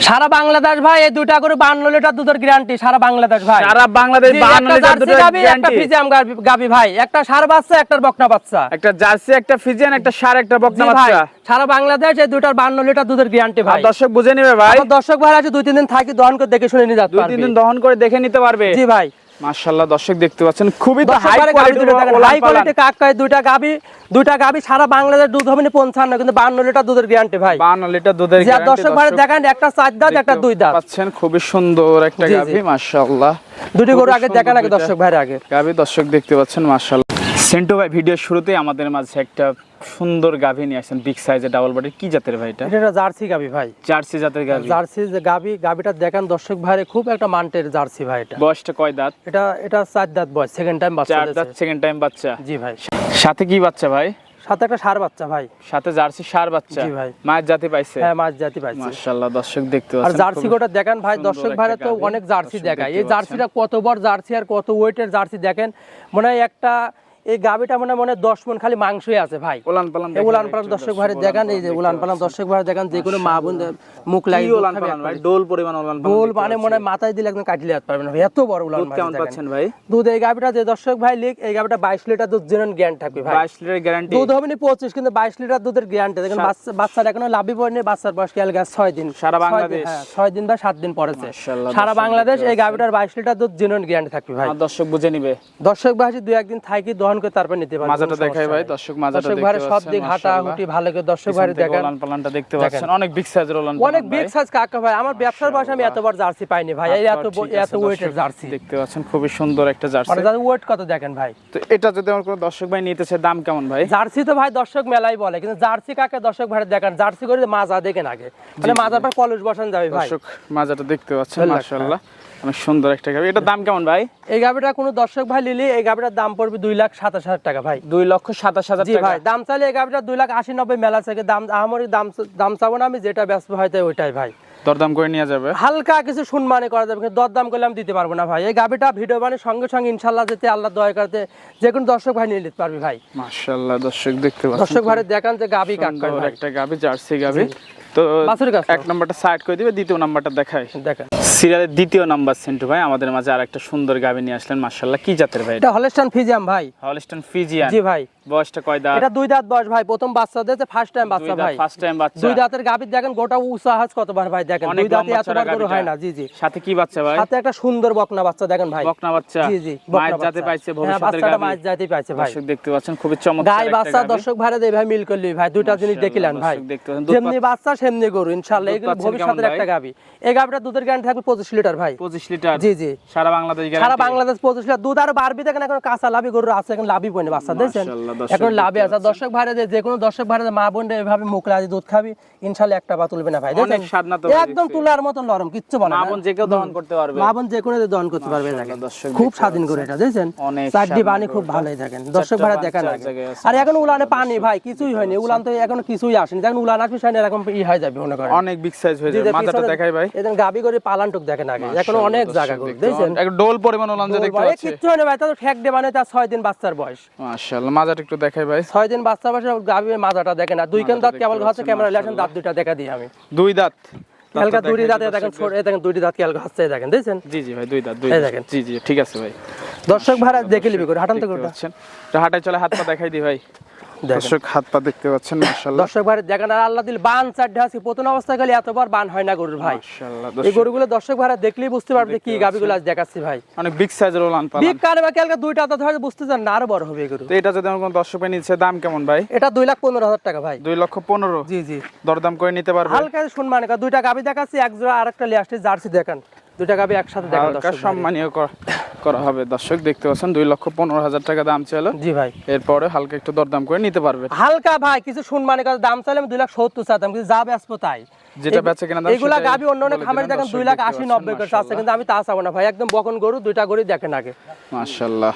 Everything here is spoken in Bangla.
সারা বাংলাদেশ ভাই এই দুটা করে বান্ন লিটার দুধের গ্যারান্টি সারা বাংলাদেশ ভাই। সারা বাংলাদেশ জি, 52 একটা লিটার দুধের গ্যারান্টি একটা ফ্রিজিয়াম গাবি- ভাই। একটা সার বাচ্চা একটা বকনা বাচ্চা। একটা জার্সি একটা ফিজিয়ান একটা সার একটা বকনা বাচ্চা। সারা বাংলাদেশ এই দুটার বান্ন লিটার দুধের গ্যারান্টি ভাই। দর্শক বুঝে নেবে ভাই। দর্শক ভাই আছে দুই তিন দিন থাকি দহন করে দেখে শুনে নিতে পারবে দুই তিন দিন দহন করে দেখে নিতে পারবে। জি ভাই। মাশাআল্লাহ দর্শক দেখতে পাচ্ছেন খুবই তো হাই কোয়ালিটি কাকায় কাক কয় দুইটা গাবি দুইটা গাবি সারা বাংলাদেশ দুধ হবে না পঞ্চান্ন কিন্তু বান্ন লিটার দুধের গ্যারান্টি ভাই। 52 লিটার দুধের গ্যারান্টি দর্শক ভাই দেখেন একটা চার দাঁত একটা দুই দাঁত। পাচ্ছেন খুবই সুন্দর একটা গাবি মাশাআল্লাহ। দুটি গরু আগে দেখেন আগে দর্শক ভাই আগে। গাবি দর্শক দেখতে পাচ্ছেন মাশাআল্লাহ। সেন্টু ভাই ভিডিওর শুরুতেই আমাদের মাঝে একটা সুন্দর গাভী নিয়ে আসেন বিগ সাইজের ডাবল বডি কি জাতের ভাই এটা? এটা জার্সি গাভী ভাই। জার্সি জাতের গাভী। জার্সি যে গাবি গাবিটা দেখেন দর্শক ভাইরে খুব একটা মান্টের জার্সি ভাই এটা। বয়সটা কয় দাঁত? এটা এটা চার দাঁত বয়স সেকেন্ড টাইম বাচ্চা চার দাঁত সেকেন্ড টাইম বাচ্চা। জি ভাই। সাথে কি বাচ্চা ভাই? সাথে একটা সার বাচ্চা ভাই। সাথে জার্সি সার বাচ্চা। জি ভাই। মায়ের জাতি পাইছে? হ্যাঁ মাছ জাতি পাইছে। মাশাআল্লাহ দর্শক দেখতে আর জার্সি গোটা দেখেন ভাই দর্শক ভাইরা তো অনেক জার্সি দেখায়। এই জার্সিটা কত বড় জার্সি আর কত ওয়েটের জার্সি দেখেন মনে হয় একটা এই গাবিটা মনে মনে দশ মন খালি মাংসই আছে ভাই। উলান পালান উলান পালান দর্শক উলান দেখেন এই যে উলান পালান দর্শক ভাইরে দেখেন যে কোনো মা বোন মুখ উলান পালান ভাই? ডোল পরিমাণ উলান পালান গোল মানে মনে মাথায় দিলে একদম কাটলে যেতে পারবে না ভাই, এত বড় উলান দুধ কেমন পাচ্ছেন ভাই? দুধ এই গাবিটা যে দর্শক ভাই লিখ এই গাবিটা বাইশ লিটার দুধ জেনুইন জ্ঞান থাকবে ভাই। 22 লিটার গ্যারান্টি দুধ হবে না পঁচিশ কিন্তু বাইশ লিটার দুধের গ্যারান্টি দেখেন বাচ্চা বাচ্চার এখনও লাভই পড়েনি বাচ্চার বয়স খেয়াল গেছে? ছয় দিন। সারা বাংলাদেশ? হ্যাঁ, ছয় দিন বা সাত দিন পরেছে সারা বাংলাদেশ এই গাবিটার বাইশ লিটার দুধ জেনুইন গ্যারান্টি থাকবে ভাই। দর্শক বুঝে নিবে। দর্শক ভাই দুই একদিন থাকি দহন করে তারপর নিতে পারবে মাজাটা দেখাই ভাই দর্শক মাজাটা দেখতে ভাইয়ের সব দিক হাঁটা হুটি ভালো করে দর্শক ভাই দেখেন। উলান পালানটা দেখতে পাচ্ছেন অনেক বিগ সাইজের উলান অনেক বিগ সাইজ কাকা ভাই আমার ব্যবসার বয়সে আমি এতবার জার্সি পাইনি ভাই এই এত আচ্ছা, আছে, এত ওয়েটের জার্সি। দেখতে পাচ্ছেন খুবই সুন্দর একটা জার্সি। মানে ওয়েট কত দেখেন ভাই? তো এটা যদি আমার কোনো দর্শক ভাই নিতে চায় দাম কেমন ভাই? জার্সি তো ভাই দর্শক মেলাই বলে কিন্তু জার্সি কাকে দর্শক ভাই দেখেন? জার্সি করে মাজা দেখেন আগে। মানে মাজার পর কলস বসান যাবে ভাই। দর্শক মাজাটা দেখতে পাচ্ছেন মাশাআল্লাহ। অনেক সুন্দর একটা গাভি এটার দাম কেমন ভাই? এই গাবিটা কোনো দর্শক ভাই নিলে এই গাবিটার দাম পড়বে দুই লাখ সাতাশ হাজার টাকা ভাই। দুই লক্ষ সাতাশ হাজার টাকা। ভাই দাম চাইলে এই গাবিটা দুই লাখ আশি নব্বই মেলা থেকে দাম আমার দাম দাম চাবো না আমি যেটা ব্যস্ত হয়তো ওইটাই ভাই। দরদাম করে নিয়ে যাবে। হালকা কিছু শুনমানে করা যাবে কিন্তু দরদাম করলে আমি দিতে পারব না ভাই। এই গাবিটা ভিডিও মানে সঙ্গে সঙ্গে ইনশাল্লাহ যেতে আল্লাহ দয়া করতে যে কোনো দর্শক ভাই নিয়ে নিতে পারবি ভাই। মাশাআল্লাহ দর্শক দেখতে পাচ্ছেন দর্শক ভাই দেখান যে কাক কয় একটা গাভি জার্সি গাভি তো এক নাম্বারটা সাইড করে দিবে দ্বিতীয় নাম্বারটা দেখাই। দেখেন সিরিয়ালের দ্বিতীয় নাম্বার সেন্টু ভাই আমাদের মাঝে আর একটা সুন্দর গাভি নিয়ে আসলেন মাশাআল্লাহ। কি জাতের ভাই এটা? হলস্টান ফিজিয়াম ভাই। হলস্টন ফিজিয়ান জি ভাই। বয়সটা কয় দাঁত? এটা দুই দাঁত বয়স ভাই প্রথম বাচ্চা দিয়েছে ফার্স্ট টাইম বাচ্চা ভাই। ফার্স্ট টাইম বাচ্চা। দুই দাঁতের গাভি দেখেন গোটা উসাহাজ কতবার ভাই দেখেন। দুই দাঁতে এতবার গরু হয় না জি জি। সাথে কি বাচ্চা ভাই? সাথে একটা সুন্দর বকনা বাচ্চা দেখেন ভাই। বকনা বাচ্চা। জি জি মায়ের জাতে পাইছে ভবিষ্যতের বাচ্চাটা গাভি মায়ের জাতি পাইছে ভাই। দর্শক দেখতে পাচ্ছেন খুবই চমৎকার গাই বাচ্চা দর্শক ভাইরা দেই ভাই মিল করলি ভাই দুইটা জিনিস দেখিলেন ভাই। দেখতে পাচ্ছেন। যেমনি বাচ্চা সেমনি গরু ইনশাআল্লাহ এগুলো ভবিষ্যতের একটা গাবি। এই গাবিটা দুধের গ্যারান্টি থাকবে পঁচিশ লিটার ভাই। পঁচিশ লিটার? জি জি। সারা বাংলাদেশ সারা বাংলাদেশ পঁচিশ লিটার। দুধ আর বাড়বি দেখেন এখন কাঁচা লাভি গরু আছে এখন লাভি বাচ্চা এখন লাভি আছে। দর্শক ভাইরা যে কোনো দর্শক ভাইরা মা বোন এভাবে মুখ দুধ খাবি ইনশাআল্লাহ একটা বা তুলবে না ভাই অনেক স্বাদ না তো একদম তুলার মতো নরম কিচ্ছু মা বোন যে কেউ দহন করতে পারবে। মা বোন যে কোনো দহন করতে পারবে দর্শক খুব স্বাধীন করে এটা চারটি পানি খুব ভালোই দেখেন দর্শক ভাইরা। জায়গায় আছে। আর এখন উলানে পানি ভাই কিছুই হয়নি। উলান তো এখন কিছুই আসেনি। দেখেন উলান আসবে সাইন এরকম ই হয়ে যাবে মনে করেন। অনেক বিগ সাইজ হয়ে যাবে। মাথাটা দেখাই ভাই। গাবি করে পালানটুক দেখেন আগে। এখন অনেক জায়গা করে দেখছেন? এক ডোল পরিমাণ ওলান যে দেখতে পাচ্ছি। কিচ্ছু হয়নি ভাই তার ঠেক ডে মানে তার ছয় দিন বাচ্চার বয়স। মাশাআল্লাহ মাজাটা একটু দেখাই ভাই। ছয় দিন বাচ্চার বয়সে গাবি মাজাটা দেখেন না দুই কেন দাঁত কেবল ক্যামেরা দাঁত দুইটা দেখা দিই আমি। দুই দাঁত। হালকা দুটি দাঁতে দেখেন ছোট দেখেন দাঁত দেখেন দেখছেন? জি জি ভাই দুই দাঁত দুই দেখেন। জি জি ঠিক আছে ভাই। দর্শক ভাড়া দেখে নিবি করে হাঁটান তো দেখতে করে পাচ্ছেন। হাঁটায় চলে হাত পা দেখাই দি ভাই। দর্শক হাত পা দেখতে পাচ্ছেন মাশাআল্লাহ। দর্শক ভাই দেখেন আর আল্লাহ দিল বান চার ঢাসি প্রথম অবস্থায় গেলে এতবার বান হয় না গরুর ভাই। মাশাআল্লাহ এই গরুগুলো দর্শক ভাড়া দেখলেই বুঝতে পারবে কি গাবিগুলো আজ দেখাচ্ছি ভাই। অনেক বিগ সাইজের ওলান পালান। বিগ কানে বা কালকে দুইটা দাঁত হয়তো বুঝতে চান না আরও বড় হবে গরু। তো এটা যদি আমার কোনো দর্শক ভাই নিচ্ছে দাম কেমন ভাই? এটা দুই লাখ পনেরো হাজার টাকা ভাই। দুই লক্ষ পনেরো? জি জি। দরদাম করে নিতে পারবে। হালকা শুনমান দুইটা গাবি দেখাচ্ছি এক জোড়া আর একটা লিয়াস্টি জার্সি দেখান। দুইটা গাবি একসাথে দেখান। সম্মানীয় করা- হবে। দর্শক দেখতে পাচ্ছেন দুই লক্ষ পনেরো হাজার টাকা দাম ছিল জি ভাই। এরপরে হালকা একটু দরদাম করে নিতে পারবে। হালকা ভাই কিছু সম্মানের কাছে দাম চাইলে আমি দুই লাখ সত্তর চাইতাম কিন্তু যা ব্যস্ত তাই। যেটা বেচে কেনা দাম এইগুলা গাবি অন্য অন্য খামারে দেখেন লাখ আশি নব্বই করে আছে কিন্তু আমি তা চাবো না ভাই একদম বকন গরু দুইটা গরু দেখেন আগে। মাশাআল্লাহ।